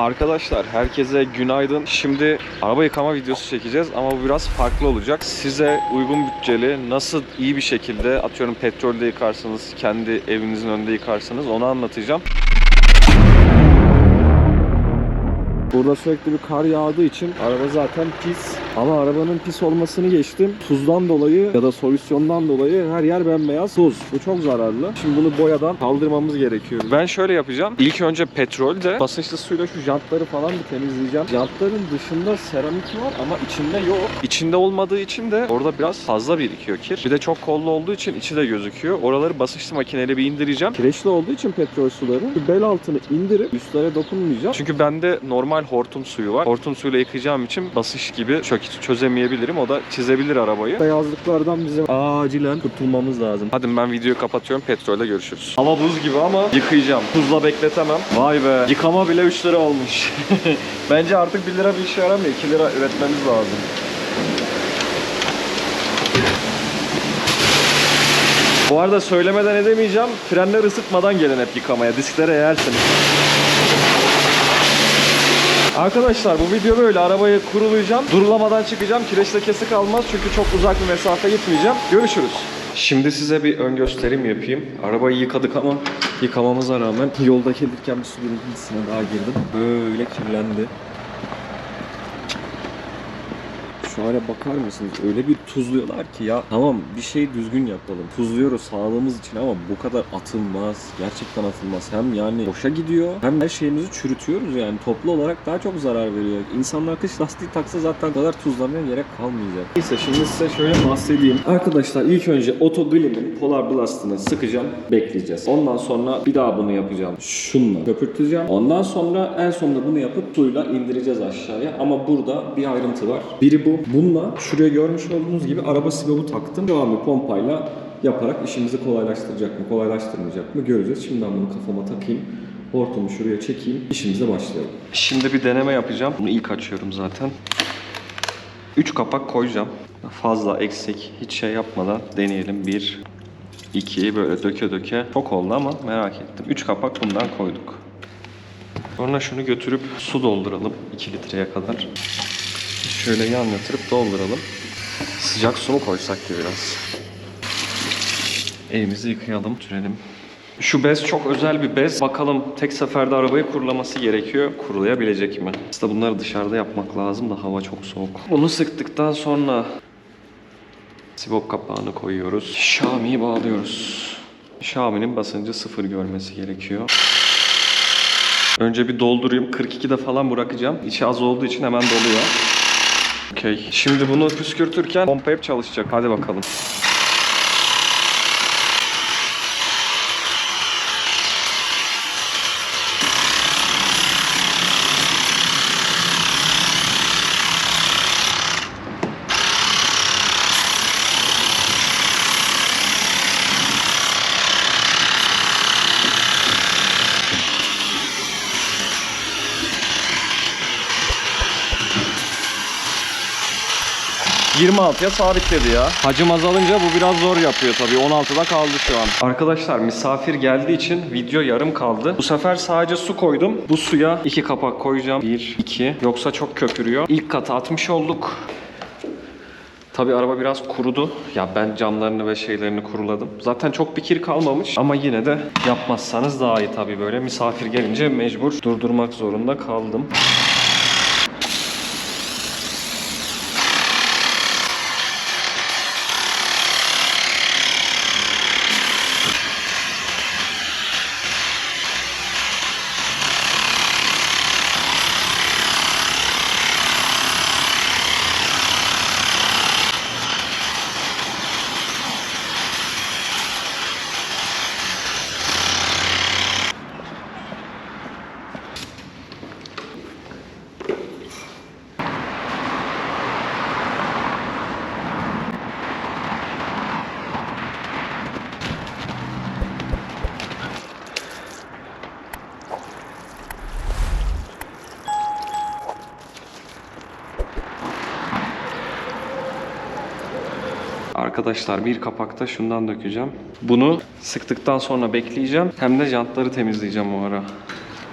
Arkadaşlar herkese günaydın. Şimdi araba yıkama videosu çekeceğiz ama bu biraz farklı olacak. Size uygun bütçeli nasıl iyi bir şekilde atıyorum petrolde yıkarsınız, kendi evinizin önünde yıkarsınız onu anlatacağım. Burada sürekli bir kar yağdığı için araba zaten pis. Ama arabanın pis olmasını geçtim. Tuzdan dolayı ya da solüsyondan dolayı her yer bembeyaz tuz. Bu çok zararlı. Şimdi bunu boyadan kaldırmamız gerekiyor. Ben şöyle yapacağım. İlk önce petrolde basınçlı suyla şu jantları falan bir temizleyeceğim. Jantların dışında seramik var ama içinde yok. İçinde olmadığı için de orada biraz fazla birikiyor kir. Bir de çok kollu olduğu için içi de gözüküyor. Oraları basınçlı makineyle bir indireceğim. Kireçli olduğu için petrol suları bel altını indirip üstlere dokunmayacağım. Çünkü bende normal hortum suyu var. Hortum suyuyla yıkayacağım için basınç gibi çok çözemeyebilirim. O da çizebilir arabayı. Beyazlıklardan bizim acilen kurtulmamız lazım. Hadi ben videoyu kapatıyorum. Petrolde görüşürüz. Hava buz gibi ama yıkayacağım. Tuzla bekletemem. Vay be. Yıkama bile 3 lira olmuş. Bence artık 1 lira bir işe yaramıyor. 2 lira üretmemiz lazım. Bu arada söylemeden edemeyeceğim. Frenler ısıtmadan gelin hep yıkamaya. Disklere eğersiniz. Arkadaşlar bu video böyle. Arabayı kurulayacağım. Durulamadan çıkacağım. Kireçte kesik almaz çünkü çok uzak bir mesafe gitmeyeceğim. Görüşürüz. Şimdi size bir ön gösterim yapayım. Arabayı yıkadık ama yıkamamıza rağmen yolda gelirken bir su birikintisine daha girdim. Böyle kirlendi. Şu hale bakar mısınız? Öyle bir tuzluyorlar ki ya tamam bir şey düzgün yapalım. Tuzluyoruz sağlığımız için ama bu kadar atılmaz. Gerçekten atılmaz. Hem yani boşa gidiyor hem her şeyimizi çürütüyoruz yani. Toplu olarak daha çok zarar veriyor. İnsanlar kış lastiği taksa zaten kadar tuzlamaya gerek kalmayacak. Neyse şimdi size şöyle bahsedeyim. Arkadaşlar ilk önce Otto Polar Blast'ını sıkacağım. Bekleyeceğiz. Ondan sonra bir daha bunu yapacağım. Şunla köpürteceğim. Ondan sonra en sonunda bunu yapıp suyla indireceğiz aşağıya. Ama burada bir ayrıntı var. Biri bu. Bununla şuraya görmüş olduğunuz gibi araba sibobu taktım. Bir pompayla yaparak işimizi kolaylaştıracak mı, kolaylaştırmayacak mı göreceğiz. Şimdi ben bunu kafama takayım. Hortumu şuraya çekeyim. İşimize başlayalım. Şimdi bir deneme yapacağım. Bunu ilk açıyorum zaten. 3 kapak koyacağım. Fazla eksik hiç şey yapmadan deneyelim. 1 2 böyle döke döke. Çok oldu ama merak ettim. 3 kapak bundan koyduk. Sonra şunu götürüp su dolduralım 2 litreye kadar. Şöyle yan yatırıp dolduralım. Sıcak su mu koysak ki biraz? Elimizi yıkayalım, sürelim. Şu bez çok özel bir bez. Bakalım tek seferde arabayı kurulaması gerekiyor. Kurulayabilecek mi? Aslında bunları dışarıda yapmak lazım da hava çok soğuk. Bunu sıktıktan sonra sibop kapağını koyuyoruz. Xiaomi'yi bağlıyoruz. Xiaomi'nin basıncı sıfır görmesi gerekiyor. Önce bir doldurayım. 42'de falan bırakacağım. İçi az olduğu için hemen doluyor. Okey. Şimdi bunu püskürtürken pompa hep çalışacak. Hadi bakalım. ...26'ya sabitledi ya. Hacim azalınca bu biraz zor yapıyor tabii. 16'da kaldı şu an. Arkadaşlar misafir geldiği için video yarım kaldı. Bu sefer sadece su koydum. Bu suya iki kapak koyacağım. 1, 2. Yoksa çok köpürüyor. İlk kata atmış olduk. Tabii araba biraz kurudu. Ya ben camlarını ve şeylerini kuruladım. Zaten çok bir kir kalmamış ama yine de yapmazsanız daha iyi tabii böyle. Misafir gelince mecbur durdurmak zorunda kaldım. Arkadaşlar bir kapakta şundan dökeceğim. Bunu sıktıktan sonra bekleyeceğim. Hem de jantları temizleyeceğim o ara.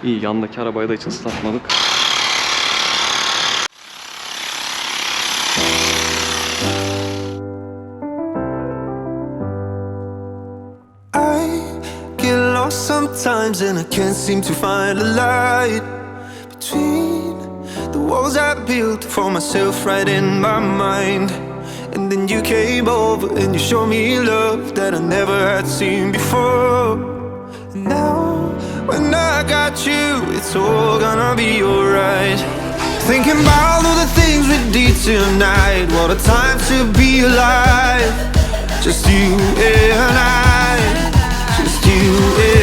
İyi yandaki arabayı da hiç ıslatmadık. Sometimes and I can't seem to find a light between the walls I built for myself right in my mind. And then you came over and you showed me love that I never had seen before. And now, when I got you, it's all gonna be alright. Thinking about all the things we did tonight. What a time to be alive. Just you and I. Just you and I.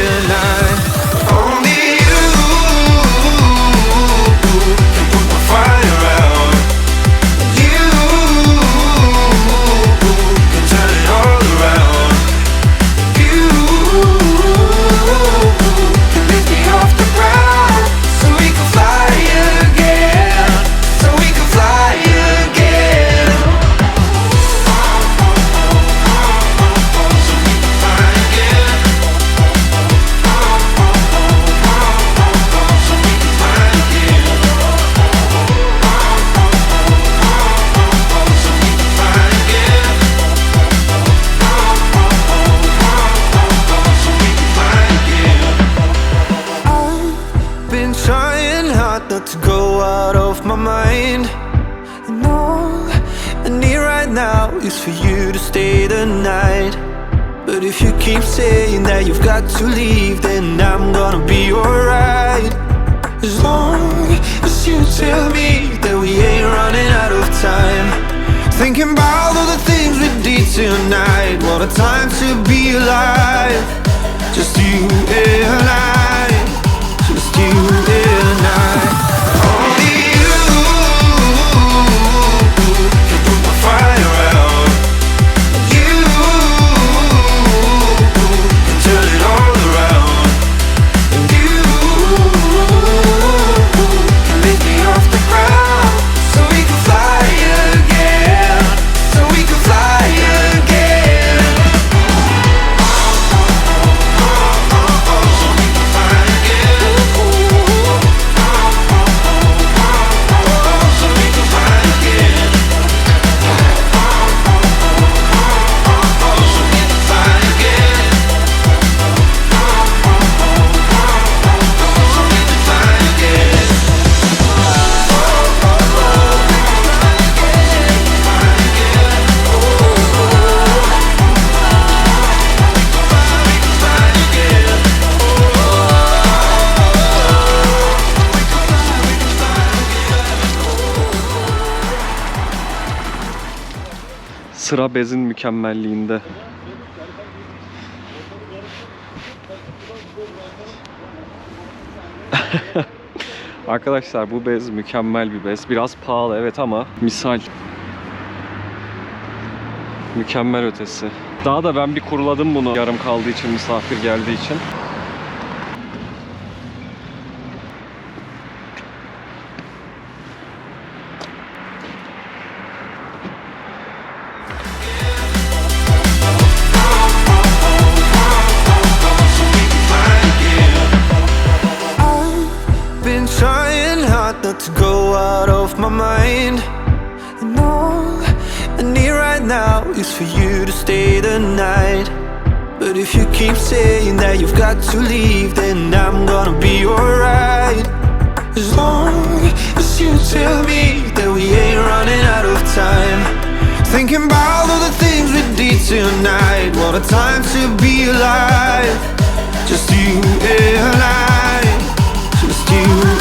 is for you to stay the night. But if you keep saying that you've got to leave, then I'm gonna be alright. As long as you tell me that we ain't running out of time. Thinking about all the things we did tonight. What a time to be alive. Just you and I. Sıra bezin mükemmelliğinde. Arkadaşlar bu bez mükemmel bir bez. Biraz pahalı evet ama misal. Mükemmel ötesi. Daha da ben bir kuruladım bunu yarım kaldığı için misafir geldiği için. For you to stay the night. But if you keep saying that you've got to leave, then I'm gonna be alright. As long as you tell me that we ain't running out of time. Thinking about all the things we did tonight. What a time to be alive. Just you and I. Just you